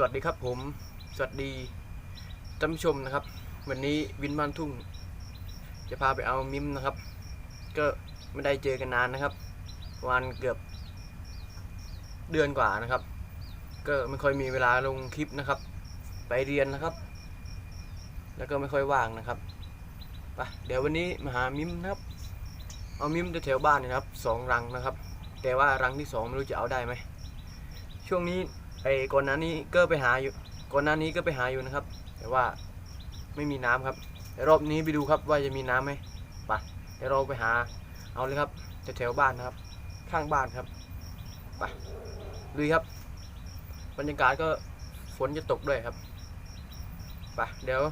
สวัสดีครับผม สวัสดีท่านผู้ชมนะครับ วันนี้วินบ้านทุ่ง จะพาไปเอามิมนะครับ ก็ไม่ได้เจอกันนานนะครับประมาณเกือบเดือนกว่านะครับ ก็ไม่ค่อยมีเวลาลงคลิปนะครับ ไปเรียนนะครับ แล้วก็ไม่ค่อยว่างนะครับไปเดี๋ยววันนี้มาหามิมนะครับ เอามิมแถวบ้านนะครับสองรังนะครับ แต่ว่ารังที่สองไม่รู้จะเอาได้ไหมช่วงนี้ ไอ้ก่อนหน้านี้ก็ไปหาอยู่ก่อนหน้านี้ก็ไปหาอยู่นะครับ แต่ว่าไม่มีน้ำครับเดี๋ยวรอบนี้ไปดูครับว่าจะมีน้ำไหมไปเดี๋ยวเราไปหาเอาเลยครับแถวๆบ้านนะครับ ข้างบ้านครับไปลุยครับ บรรยากาศก็ฝนจะตกด้วยครับไปเดี๋ยว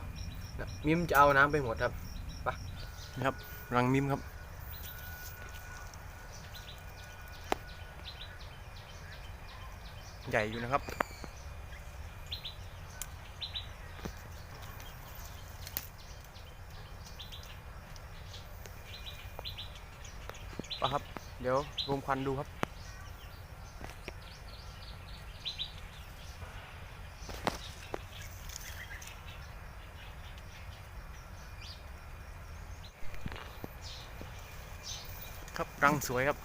มิมจะเอาน้ำไปหมดครับไปนะครับรังมิมครับ ใหญ่อยู่นะครับ ปะครับ เดี๋ยวรวมควันดูครับครับรังสวยครับ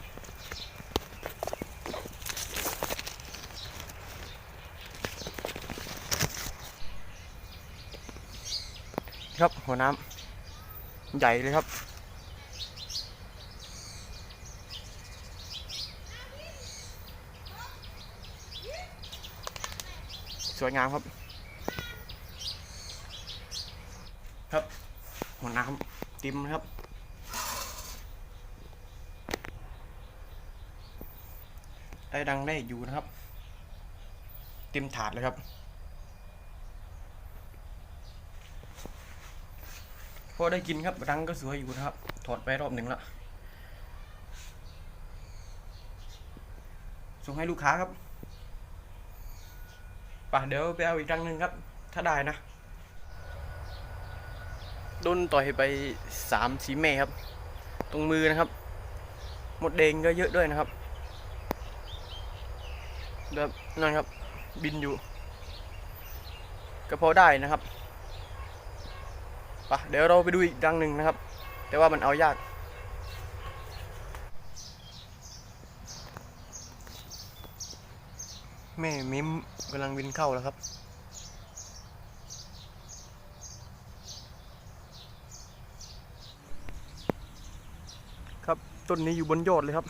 ครับ หัวน้ำใหญ่เลยครับ สวยงามครับ ครับ หัวน้ำเติมครับได้ดังได้อยู่นะครับ เต็มถาดเลยครับ อได้กินครับรังก็สวยอยู่นะครับ ถอดไปรอบหนึ่งแล้วส่งให้ลูกค้าครับป่ะเดี๋ยวไปเอาอีกรังหนึ่งครับ ถ้าได้นะโดนต่อยไปสามสีเมครับ ตรงมือนะครับ หมดแดงก็เยอะด้วยนะครับแบบนั่นครับ บินอยู่ ก็พอได้นะครับ ปะเดี๋ยวเราไปดูอีกรังหนึ่งนะครับ แต่ว่ามันเอายาก แม่มิมกำลังบินเข้าแล้วครับครับต้นนี้อยู่บนยอดเลยครับ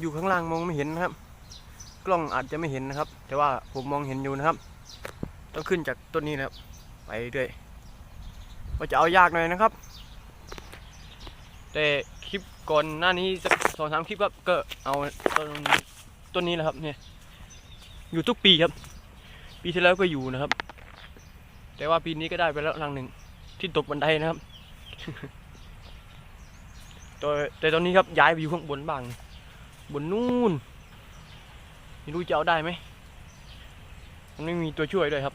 อยู่ข้างล่างมองไม่เห็นนะครับ กล้องอาจจะไม่เห็นนะครับ แต่ว่าผมมองเห็นอยู่นะครับ ต้องขึ้นจากต้นนี้นะครับ ไปเรื่อยก็จะเอายากหน่อยนะครับ แต่คลิปก่อนหน้านี้สักสองสามคลิปครับก็เอาต้นต้นนี้แหละครับเนี่ยอยู่ทุกปีครับ ปีที่แล้วก็อยู่นะครับ แต่ว่าปีนี้ก็ได้ไปแล้วรังหนึ่งที่ตกบันไดนะครับแต่แต่ตอนนี้ครับย้ายไปอยู่ข้างบนบ้าง บนนู่นไม่รู้จะเอาได้ไหมมันไม่มีตัวช่วยด้วยครับ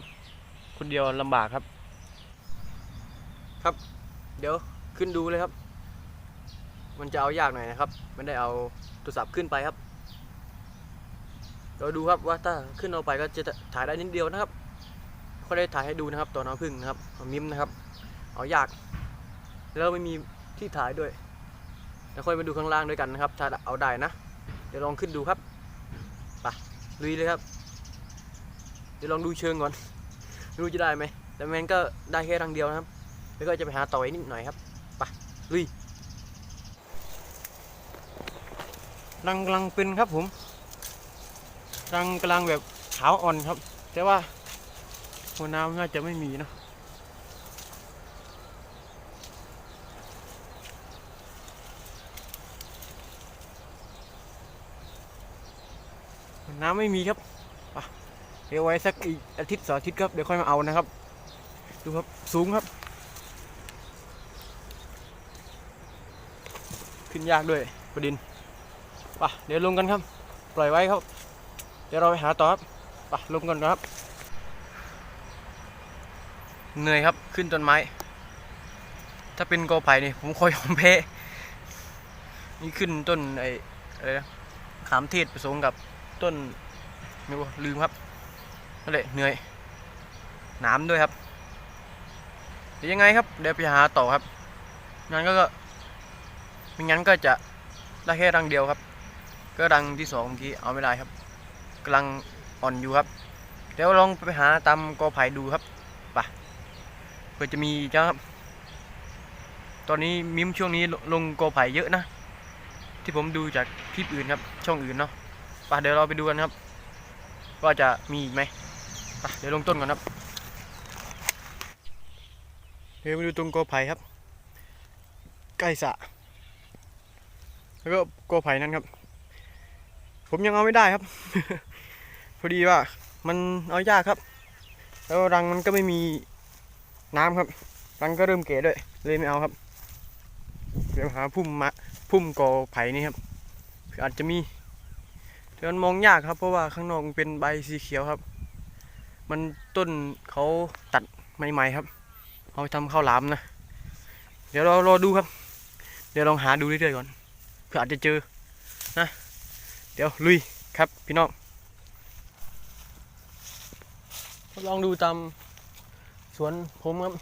คนเดียวลำบากครับ ครับ เดี๋ยวขึ้นดูเลยครับ มันจะเอายากหน่อยนะครับ ไม่ได้เอาโทรศัพท์ขึ้นไปครับเราดูครับว่าถ้าขึ้นเอาไปก็จะถ่ายได้นิดเดียวนะครับก็ได้ถ่ายให้ดูนะครับตอนเอาพึ่งนะครับมิมนะครับ เอายาก แล้วไม่มีที่ถ่ายด้วยแล้วค่อยมาดูข้างล่างด้วยกันนะครับ ถ้าเอาได้นะ เดี๋ยวลองขึ้นดูครับไปลุยเลยครับ เดี๋ยวลองดูเชิงก่อน ไม่รู้จะได้ไหมแต่แมนก็ได้แค่รังเดียวนะครับ แล้วก็จะไปหาต่อยนิดหน่อยครับไปลุยรังกำลังเป็นครับผมรังกำลังแบบขาวอ่อนครับ แต่ว่าหัวน้ำน่าจะไม่มีนะน้ำไม่มีครับ เดี๋ยวไว้สักอีกอาทิตย์สองอาทิตย์ครับ เดี๋ยวค่อยมาเอานะครับ ดูครับ สูงครับ ขึ้นยากด้วยประดินป่ะเดี๋ยวลงกันครับ ปล่อยไว้ครับ เดี๋ยวเราไปหาต่อครับป่ะลงกันครับ เหนื่อยครับ ขึ้นต้นไม้ ถ้าเป็นกอไผ่นี่ผมคอยยอมแพ้นี่ขึ้นต้นไอ้อะไรนะขามเทศผสมกับต้นนึกว่าลืมครับ นั่นแหละเหนื่อยหน้ำด้วยครับเดี๋ยวยังไงครับเดี๋ยวไปหาต่อครับงั้นก็ไม่งั้นก็จะได้แค่รังเดียวครับ ก็รังที่สองเมื่อกี้เอาไม่ได้ครับกำลังอ่อนอยู่ครับ เดี๋ยวลองไปหาตามกอไผ่ดูครับไปเพื่อจะมีจ้าครับ ตอนนี้มิมช่วงนี้ลงกอไผ่เยอะนะ ที่ผมดูจากคลิปอื่นครับ ช่องอื่นเนาะไปเดี๋ยวเราไปดูกันครับ ว่าจะมีไหม เดี๋ยวลงต้นก่อนครับเดี๋ยวไปดูตรงกอไผ่ครับ ใกล้สะแล้วก็กอไผ่นั่นครับ ผมยังเอาไม่ได้ครับ พอดีว่ามันเอายากครับ แล้วรังมันก็ไม่มีน้ำครับ รังก็เริ่มเก๋ด้วย เลยไม่เอาครับ เดี๋ยวหาพุ่มมะพุ่มกอไผ่นี่ครับ อาจจะมีแต่มันมองยากครับ เพราะว่าข้างนอกเป็นใบสีเขียวครับ มันต้นเขาตัดใหม่ ๆ ครับ เอาไปทำข้าวหลามนะ เดี๋ยวเรารอดูครับ เดี๋ยวลองหาดูเรื่อยๆก่อนเพื่ออาจจะเจอนะ เดี๋ยวลุยครับพี่น้องลองดูตามสวนผมครับ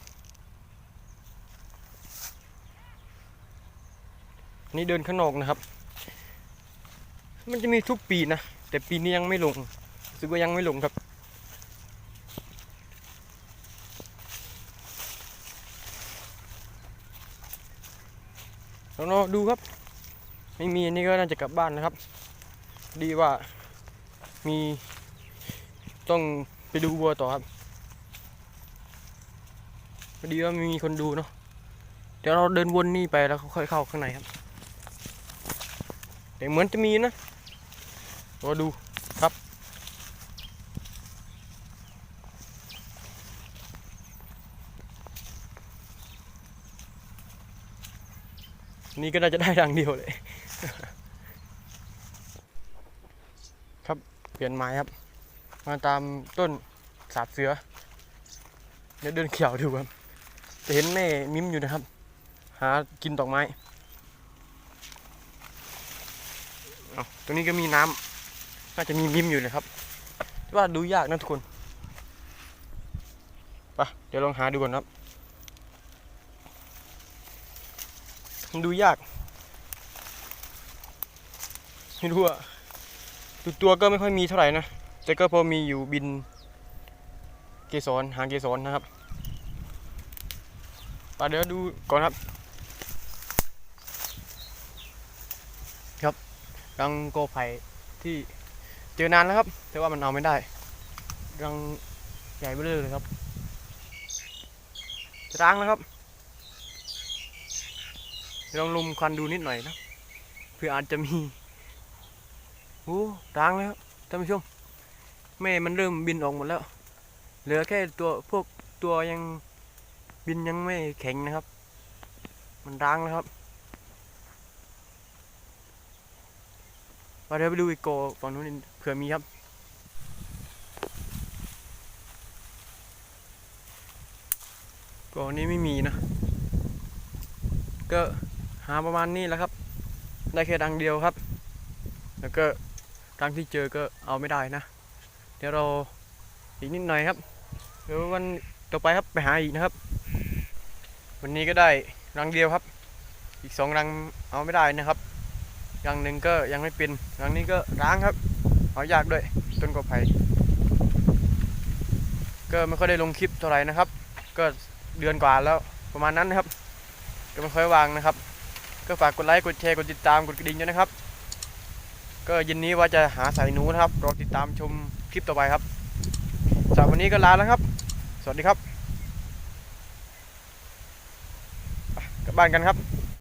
นี่เดินข้างนอกนะครับ มันจะมีทุกปีนะ แต่ปีนี้ยังไม่ลงรู้สึกว่ายังไม่ลงครับ เราดูครับ ไม่มีอันนี่ก็น่าจะกลับบ้านนะครับ ดีว่ามีต้องไปดูวัวต่อครับพอดีว่าไม่มีคนดูเนาะเดี๋ยวเราเดินวนนี่ไปแล้วค่อยเข้าข้างในครับแต่เหมือนจะมีนะรอดูครับ นี่ก็น่าจะได้รังเดียวเลย ครับเปลี่ยนไม้ครับ มาตามต้นสาบเสือเดี๋ยวเดินเขียวดูครับจะเห็นแม่มิ้มอยู่นะครับ หากินดอกไม้ตรงนี้ก็มีน้ำน่าจะมีมิ้มอยู่นะครับว่าดูยากนะทุกคนไปเดี๋ยวลองหาดูก่อนครับ มัน ดูยาก ไม่รู้อะดูตัวก็ไม่ค่อยมีเท่าไหร่นะ แต่ก็พอมีอยู่บิน เกสรหางเกสรนะครับปเดี๋ยวดูก่อนครับ ครับรังโกไผ่ที่เจอนานแล้วครับ แต่ว่ามันเอาไม่ได้ รังใหญ่เบ้อเร่อเลยครับร้างแล้วครับ ลองลุมควันดูนิดหน่อยนะเพื่ออาจจะมีโอ้ร้างแล้วท่านผู้ชม แม่มันเริ่มบินออกหมดแล้ว เหลือแค่ตัวพวกตัวยังบินยังไม่แข็งนะครับ มันร้างแล้วครับมาเดี๋ยวไปดูอีกโกฝั่งนู้นเผื่อมีครับโกนี้ไม่มีนะ ก็ หาประมาณนี้แหล้วครับ ได้แค่ดังเดียวครับ แล้วก็ดังที่เจอก็เอาไม่ได้นะ เดี๋ยวเราอีกนิดหน่อยครับ เดี๋ยววันต่อไปครับไปหาอีกนะครับ วันนี้ก็ได้รังเดียวครับ อีกสองรังเอาไม่ได้นะครับ รังหนึ่งก็ยังไม่เป็น รังนี้ก็ร้างครับเอายากด้วยต้นกอไผ่ก็ไม่ค่อยได้ลงคลิปเท่าไหร่นะครับ ก็เดือนกว่าแล้วประมาณนั้นนะครับก็ไม่ค่อยวางนะครับ ก็ฝากกดไลค์กดแชร์กดติดตามกดกระดิ่งด้วยนะครับ ก็ยินนี้ว่าจะหาสายหนูนะครับรอติดตามชมคลิปต่อไปครับสำหรับวันนี้ก็ลาแล้วครับ สวัสดีครับกลับบ้านกันครับ